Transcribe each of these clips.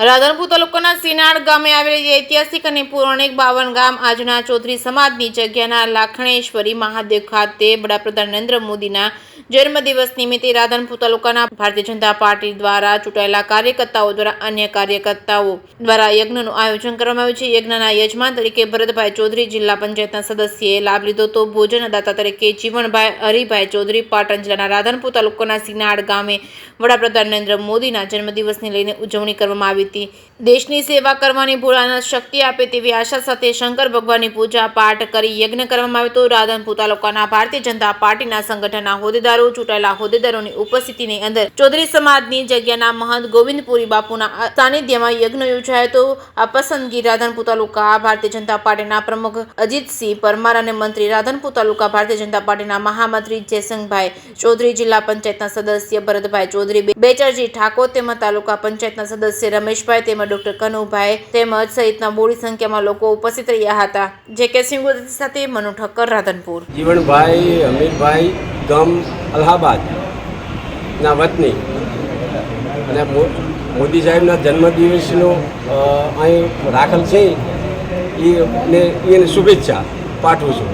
રાધનપુર તાલુકાના સિનાડ ગામે આવેલી ઐતિહાસિક અને પૌરાણિક બાવન ગામ આજના ચૌધરી સમાજની જગ્યાના લાખણેશ્વરી મહાદેવ ખાતે વડાપ્રધાન નરેન્દ્ર મોદીના જન્મદિવસ નિમિત્તે રાધનપુર તાલુકાના ભારતીય જનતા પાર્ટી દ્વારા ચૂંટાયેલા કાર્યકર્તાઓ દ્વારા અન્ય કાર્યકર્તાઓ દ્વારા યજ્ઞનું આયોજન કરવામાં આવ્યું છે. યજ્ઞના યજમાન તરીકે ભરતભાઈ ચૌધરી જિલ્લા પંચાયતના સદસ્યએ લાભ લીધો તો ભોજનદાતા તરીકે જીવણભાઈ હરિભાઈ ચૌધરી પાટણ જિલ્લાના રાધનપુર તાલુકાના સિનાડ ગામે વડાપ્રધાન નરેન્દ્ર મોદીના જન્મદિવસને લઈને ઉજવણી કરવામાં આવી હતી. દેશની સેવા કરવાની ભોળાના શક્તિ આપે તેવી આશા સાથે શંકર ભગવાનની પૂજા પાઠ કરી યજ્ઞ કરવામાં આવ્યો હતો. રાધનપુર તાલુકાના ભારતીય જનતા પાર્ટીના સંગઠનના હોદ્દેદારો ચૂંટાયેલા હોદ્દેદારોની ઉપસ્થિતિની અંદર ચૌધરી સમાજની જગ્યાના મહંત ગોવિંદપુરી બાપુના સાનિધ્યમાં યજ્ઞ યોજાયો હતો. આ પસંદગી રાધનપુર તાલુકા ભારતીય જનતા પાર્ટીના પ્રમુખ અજીતસિંહ પરમાર અને મંત્રી રાધનપુર તાલુકા ભારતીય જનતા પાર્ટીના મહામંત્રી જયસંગભાઈ ચૌધરી, જિલ્લા પંચાયતના સદસ્ય ભરતભાઈ ચૌધરી બેચરજી ઠાકોર તેમજ તાલુકા પંચાયતના સદસ્ય રમેશભાઈ તેમજ ડોક્ટર કનુભાઈ તેમજ સહિતના મોડી સંખ્યામાં લોકો ઉપસ્થિત રહ્યા હતા. જે કે સિંહ સાથે મનુ ઠક્કર, રાધનપુર. જીવણભાઈ અમીરભાઈ ગામ અલ્હાબાદના વતની. અને મોદી સાહેબના જન્મદિવસનો અહીં રાખેલ છે. એ ને એને શુભેચ્છા પાઠવું છું.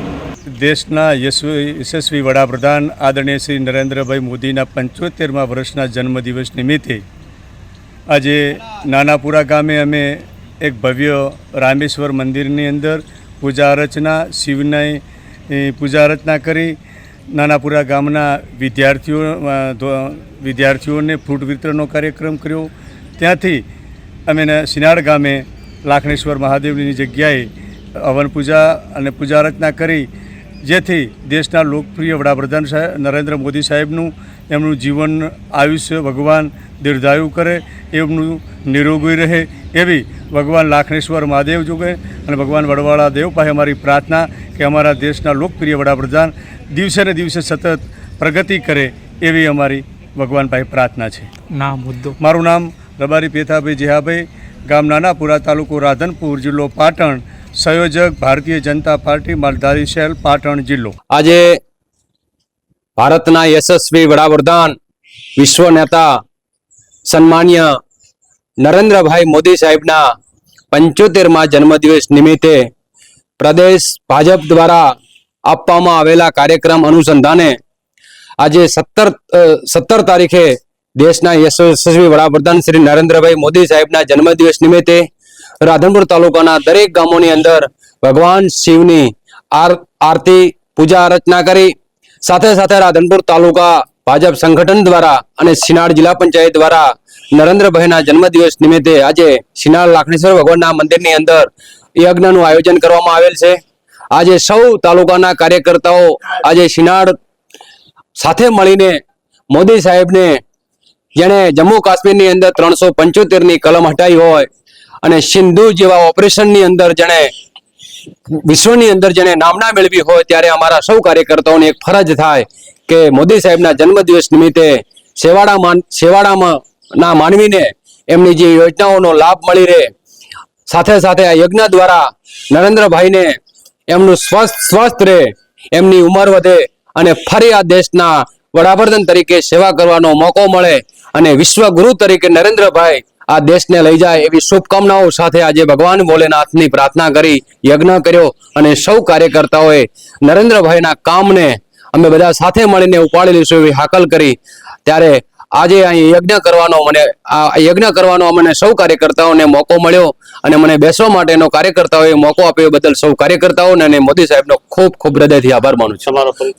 દેશના યશસ્વી વડાપ્રધાન આદરણીય શ્રી નરેન્દ્રભાઈ મોદીના પંચોતેરમા વર્ષના જન્મદિવસ નિમિત્તે આજે નાનાપુરા ગામે અમે એક ભવ્ય રામેશ્વર મંદિરની અંદર પૂજા અર્ચના, શિવની પૂજા અર્ચના કરી નાનાપુરા ગામના વિદ્યાર્થીઓ વિદ્યાર્થીઓને ફ્રૂટ વિતરણનો કાર્યક્રમ કર્યો. ત્યાંથી અમે સિનાળ ગામે લાખણેશ્વર મહાદેવની જગ્યાએ હવન પૂજા અને પૂજા અર્ચના કરી, જેથી દેશના લોકપ્રિય વડાપ્રધાન સાહેબ નરેન્દ્ર મોદી સાહેબનું એમનું જીવન, આયુષ્ય ભગવાન દીર્ઘાયુ કરે, એમનું નિરોગી રહે એવી ભગવાન લાખણેશ્વર મહાદેવ જોગે અને ભગવાન વડવાળા દેવ પાસે અમારી પ્રાર્થના કે અમારા દેશના લોકપ્રિય વડાપ્રધાન દિવસે ને દિવસે સતત પ્રગતિ કરે એવી અમારી ભગવાન પાસે પ્રાર્થના છે. ના મુદ્દો. મારું નામ રબારી પેથાભાઈ જેહાભાઈ ગામ નાનાપુરા તાલુકો રાધનપુર જિલ્લો પાટણ સંયોજક ભારતીય જનતા પાર્ટી માલધારી શહેર પાટણ જિલ્લો. આજે ભારતના યશસ્વી વડાપ્રધાન વિશ્વ નેતા સન્માન્ય નરેન્દ્રભાઈ મોદી સાહેબના પંચોતેરમાં જન્મદિવસ નિમિત્તે પ્રદેશ ભાજપ દ્વારા આપવામાં આવેલા કાર્યક્રમ અનુસંધાને આજે સત્તર સત્તર તારીખે દેશના યશસ્વી વડાપ્રધાન શ્રી નરેન્દ્રભાઈ મોદી સાહેબના જન્મદિવસ નિમિત્તે રાધનપુર તાલુકાના દરેક ગામોની અંદર ભગવાન શિવની આર, આરતી, પૂજા અર્ચના કરી. સાથે સાથે રાધનપુર તાલુકા ભાજપ સંગઠન દ્વારા અને સિનાડ જિલ્લા પંચાયત દ્વારા નરેન્દ્રભાઈના જન્મદિવસ નિમિત્તે આજે સિનાડ લાખણેશ્વર ભગવાનના મંદિરની અંદર યજ્ઞનું આયોજન કરવામાં આવેલ છે. આજે સૌ તાલુકાના કાર્યકર્તાઓ આજે સિનાડ સાથે મળીને મોદી સાહેબને જેણે જમ્મુ કાશ્મીરની અંદર ત્રણસો પંચોતેરની કલમ હટાવી હોય અને સિંધુ જેવા ઓપરેશનની અંદર જેણે વિશ્વની અંદર જેણે નામના મેળવી હોય ત્યારે અમારા સૌ કાર્યકર્તાઓની એક ફરજ થાય કે મોદી સાહેબના જન્મદિવસ નિમિત્તે શેવાડામાં સેવાડામાં ના માનવીને એમની જે યોજનાઓનો લાભ મળી રહે. સાથે સાથે આ યજ્ઞ દ્વારા નરેન્દ્રભાઈને એમનું સ્વસ્થ સ્વસ્થ રહે, એમની ઉંમર વધે અને ફરી આ દેશના વડાપ્રધાન તરીકે સેવા કરવાનો મોકો મળે અને વિશ્વગુરુ તરીકે નરેન્દ્રભાઈ આ દેશને લઈ જાય એવી શુભકામનાઓ સાથે આજે ભગવાન ભોલેનાથની પ્રાર્થના કરી, યજ્ઞ કર્યો અને સૌ કાર્યકર્તાઓએ નરેન્દ્રભાઈના કામને અમે બધા સાથે મળીને ઉપાડી લઈશું એવી હાકલ કરી. ત્યારે આજે અહીં યજ્ઞ કરવાનો મને આ યજ્ઞ કરવાનો અમને સૌ કાર્યકર્તાઓને મોકો મળ્યો અને મને બેસવા માટેનો કાર્યકર્તાઓએ મોકો આપ્યો બદલ સૌ કાર્યકર્તાઓને અને મોદી સાહેબનો ખૂબ ખૂબ હૃદયથી આભાર માનું છું.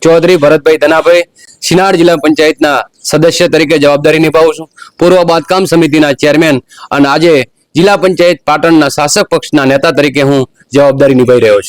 ચૌધરી ભરતભાઈ ધનાભાઈ સિનાડ જિલ્લા પંચાયતના સદસ્ય તરીકે જવાબદારી નિભાવું છું. પૂર્વ બાંધકામ સમિતિના ચેરમેન અને આજે જિલ્લા પંચાયત પાટણના શાસક પક્ષના નેતા તરીકે હું જવાબદારી નિભાવી રહ્યો છું.